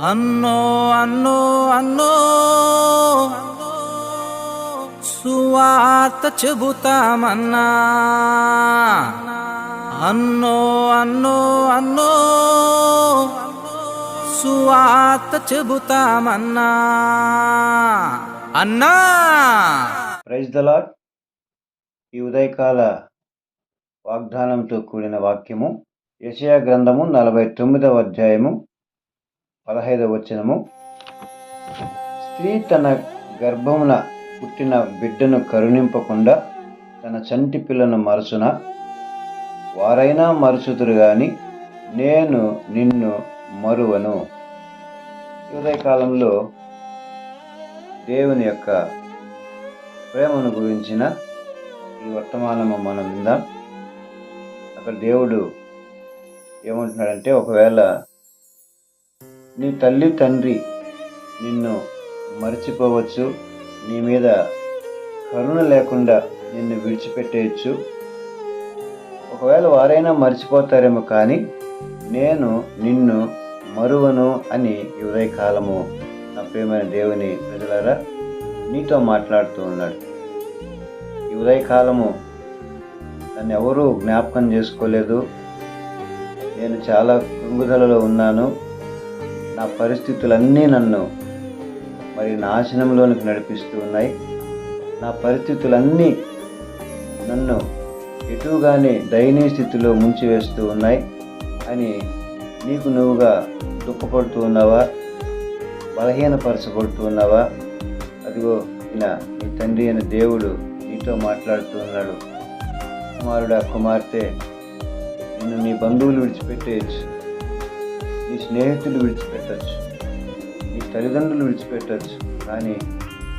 అన్నో అన్నో అన్నో సువార్త చెబుతామన్నా. అన్నో అన్నో అన్నో సువార్త చెబుతామన్నా. అన్నా! ప్రైజ్ ద లాడ్ ఈ ఉదయకాల వాగ్దానంతో కూడిన వాక్యము. యశయా గ్రంథము నలభై తొమ్మిదవ అధ్యాయము. పదహైదవ వచనము. స్త్రీ తన గర్భమున పుట్టిన బిడ్డను కరుణింపకుండా తన చంటి పిల్లను మరచున? వారైనా మరచుతురు గాని నేను నిన్ను మరువను. ఈ దేవుని యొక్క ప్రేమను గురించిన ఈ వర్తమానము మనం విందాం. అక్కడ దేవుడు ఏమంటున్నాడంటే ఒకవేళ నీ తల్లి తండ్రి నిన్ను మర్చిపోవచ్చు నీ మీద కరుణ లేకుండా నిన్ను విడిచిపెట్టేయచ్చు. ఒకవేళ వారైనా మర్చిపోతారేమో కానీ నేను నిన్ను మరువను అని ఈ ఉదయకాలము నా ప్రియమైన దేవుని ప్రజలారా నీతో మాట్లాడుతూ ఉన్నాడు. ఈ ఉదయకాలము నన్ను ఎవరూ జ్ఞాపకం చేసుకోలేదు. నేను చాలా కృంగుదలలో ఉన్నాను. నా పరిస్థితులన్నీ నన్ను మరి నాశనంలోనికి నడిపిస్తూ ఉన్నాయి. నా పరిస్థితులన్నీ నన్ను ఎటుగానే దయనీయ స్థితిలో ముంచివేస్తూ ఉన్నాయి అని నీకు నువ్వుగా దుఃఖపడుతూ ఉన్నావా? బలహీనపరచబడుతూ ఉన్నావా? అదిగో ఈయన నీ తండ్రి అయిన దేవుడు నీతో మాట్లాడుతూ ఉన్నాడు. కుమారుడా కుమార్తె నిన్ను నీ బంధువులు విడిచిపెట్టేయచ్చు. నీ స్నేహితులు విడిచిపెట్టచ్చు. నీ తల్లిదండ్రులు విడిచిపెట్టచ్చు. కానీ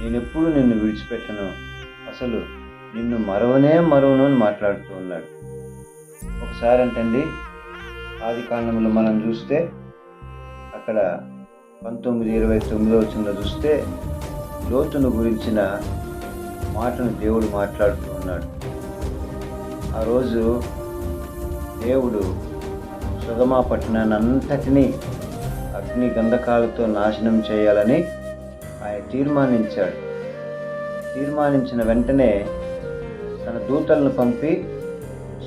నేను ఎప్పుడు నిన్ను విడిచిపెట్టను. అసలు నిన్ను మరవనే మరవను అని మాట్లాడుతూ ఉన్నాడు. ఒకసారి అంటండి ఆది కాండంలో మనం చూస్తే అక్కడ పంతొమ్మిది ఇరవై తొమ్మిదో వచ్చిందో చూస్తే లోతును గురించిన మాటను దేవుడు మాట్లాడుతూ ఉన్నాడు. ఆ రోజు దేవుడు సుగమా పట్టణాన్ని అంతటినీ అగ్ని గంధకాలతో నాశనం చేయాలని ఆయన తీర్మానించాడు. తీర్మానించిన వెంటనే తన దూతలను పంపి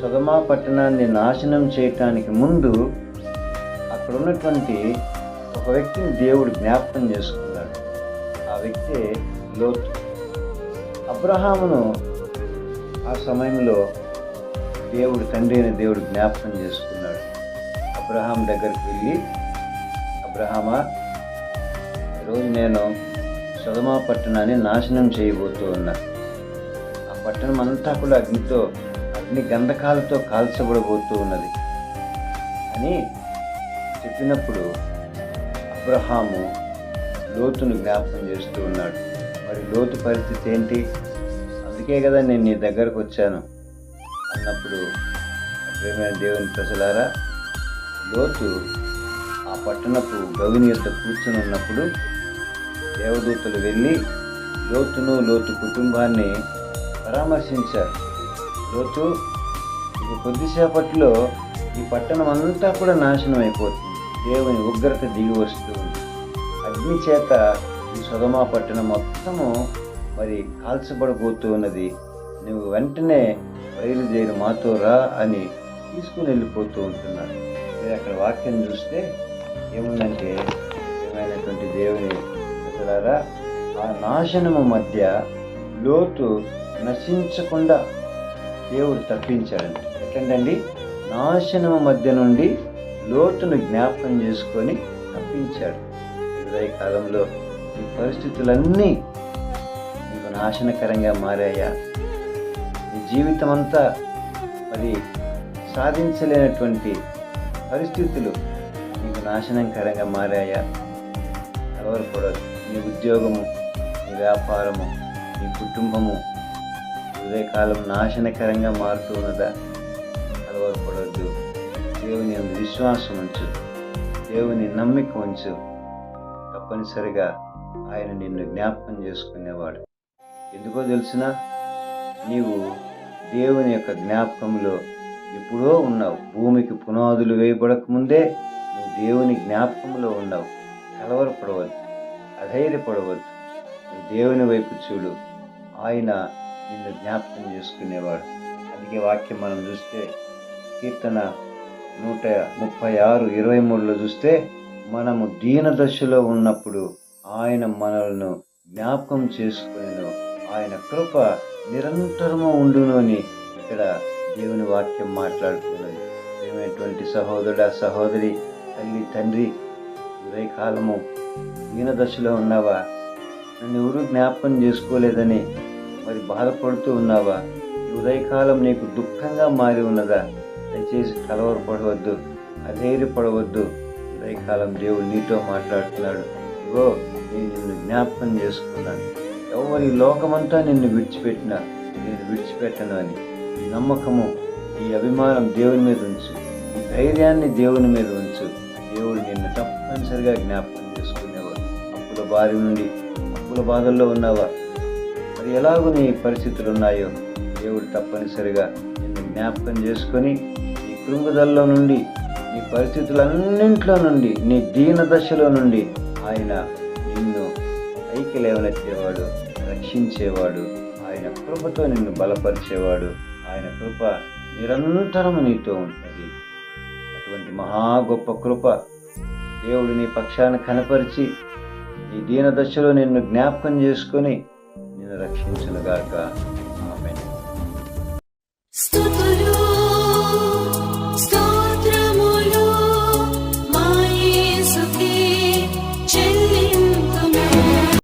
సుగమా పట్టణాన్ని నాశనం చేయటానికి ముందు అక్కడ ఉన్నటువంటి ఒక వ్యక్తిని దేవుడు జ్ఞాపకం చేసుకున్నాడు. ఆ వ్యక్తే లోతు. అబ్రహామును ఆ సమయంలో దేవుడు తండ్రి అయిన దేవుడు జ్ఞాపకం చేసుకున్నాడు. అబ్రహాం దగ్గరికి వెళ్ళి అబ్రహామా ఈరోజు నేను సుధమా పట్టణాన్ని నాశనం చేయబోతూ ఉన్నా ఆ పట్టణం అంతా కూడా అగ్నితో అగ్ని గంధకాలతో కాల్చబడబోతూ ఉన్నది అని చెప్పినప్పుడు అబ్రహాము లోతును జ్ఞాపకం చేస్తూ ఉన్నాడు. మరి లోతు పరిస్థితి ఏంటి? అందుకే కదా నేను నీ దగ్గరకు వచ్చాను. అన్నప్పుడు ప్రేమైన దేవుని ప్రజలారా లోతు ఆ పట్టణపు గవిని యొక్క కూర్చుని ఉన్నప్పుడు దేవదూతలు వెళ్ళి లోతును లోతు కుటుంబాన్ని పరామర్శించారు. లోతు ఇక కొద్దిసేపట్లో ఈ పట్టణం అంతా కూడా నాశనం అయిపోతుంది. దేవుని ఉగ్రత దిగి వస్తుంది అగ్ని చేత ఈ సుగమా పట్టణం మొత్తము మరి కాల్చబడబోతూ ఉన్నది. నువ్వు వెంటనే బయలుదేరి మాతో రా అని తీసుకుని వెళ్ళిపోతూ ఉంటున్నాడు. మీరు అక్కడ వాక్యం చూస్తే ఏముందంటే ఏమైనటువంటి దేవుని ప్రజలారా ఆ నాశనము మధ్య లోతు నశించకుండా దేవుడు తప్పించాడండి ఎట్లండి నాశనము మధ్య నుండి లోతును జ్ఞాపకం చేసుకొని తప్పించాడు. ఉదయ కాలంలో ఈ పరిస్థితులన్నీ నీకు నాశనకరంగా మారాయా? నీ జీవితం అంతా అది సాధించలేనటువంటి పరిస్థితులు నీకు నాశనంకరంగా మారాయా? కలవరపడదు నీ ఉద్యోగము నీ వ్యాపారము నీ కుటుంబము ఉదయకాలం నాశనకరంగా మారుతూ ఉన్నదా? కలవరపడవద్దు దేవుని విశ్వాసం ఉంచు. దేవుని నమ్మిక ఉంచు. తప్పనిసరిగా ఆయన నిన్ను జ్ఞాపకం చేసుకునేవాడు. ఎందుకో తెలిసిన నీవు దేవుని యొక్క జ్ఞాపకంలో ఎప్పుడో ఉన్నావు. భూమికి పునాదులు వేయబడక ముందే నువ్వు దేవుని జ్ఞాపకంలో ఉన్నావు. కలవరపడవద్దు అధైర్యపడవద్దు. నువ్వు దేవుని వైపు చూడు. ఆయన నిన్ను జ్ఞాపకం చేసుకునేవాడు. అందుకే వాక్యం మనం చూస్తే కీర్తన నూట ముప్పై ఆరు ఇరవై మూడులో చూస్తే మనము దీన దశలో ఉన్నప్పుడు ఆయన మనలను జ్ఞాపకం చేసుకునేను. ఆయన కృప నిరంతరము ఉండును అని ఇక్కడ దేవుని వాక్యం మాట్లాడుతున్నది. ఏమైనటువంటి సహోదరుడ సహోదరి తల్లి తండ్రి ఉదయకాలము దీన దశలో ఉన్నావా? నన్ను ఎవరు జ్ఞాపకం చేసుకోలేదని మరి బాధపడుతూ ఉన్నావా? ఉదయకాలం నీకు దుఃఖంగా మారి ఉన్నదా? దయచేసి కలవరపడవద్దు అధైర్యపడవద్దు. ఉదయకాలం దేవుడు నీతో మాట్లాడుతున్నాడు. ఇగో నేను నిన్ను జ్ఞాపకం చేసుకున్నాను. ఎవరి లోకమంతా నిన్ను విడిచిపెట్టినా? నేను విడిచిపెట్టను అని. నమ్మకము ఈ అభిమానం దేవుని మీద ఉంచు. ఈ ధైర్యాన్ని దేవుని మీద ఉంచు. దేవుడు నిన్ను తప్పనిసరిగా జ్ఞాపకం చేసుకునేవారు అప్పుల బారి నుండి అప్పుల బాధల్లో ఉన్నావా మరి ఎలాగో నీ పరిస్థితులు ఉన్నాయో దేవుడు తప్పనిసరిగా నిన్ను జ్ఞాపకం చేసుకొని నీ కృంగుదల్లో నుండి నీ పరిస్థితులన్నింటిలో నుండి నీ దీన దశలో నుండి ఆయన నిన్ను పైకి లేవనెత్తేవాడు రక్షించేవాడు. ఆయన కృపతో నిన్ను బలపరిచేవాడు. ఆయన కృప నిరంతరము నీతో ఉంటుంది. అటువంటి మహా గొప్ప కృప దేవుడు నీ పక్షాన్ని కనపరిచి నీ దీన దశలో నిన్ను జ్ఞాపకం చేసుకొని నిన్ను రక్షించునుగాక ఆమె స్తుతులు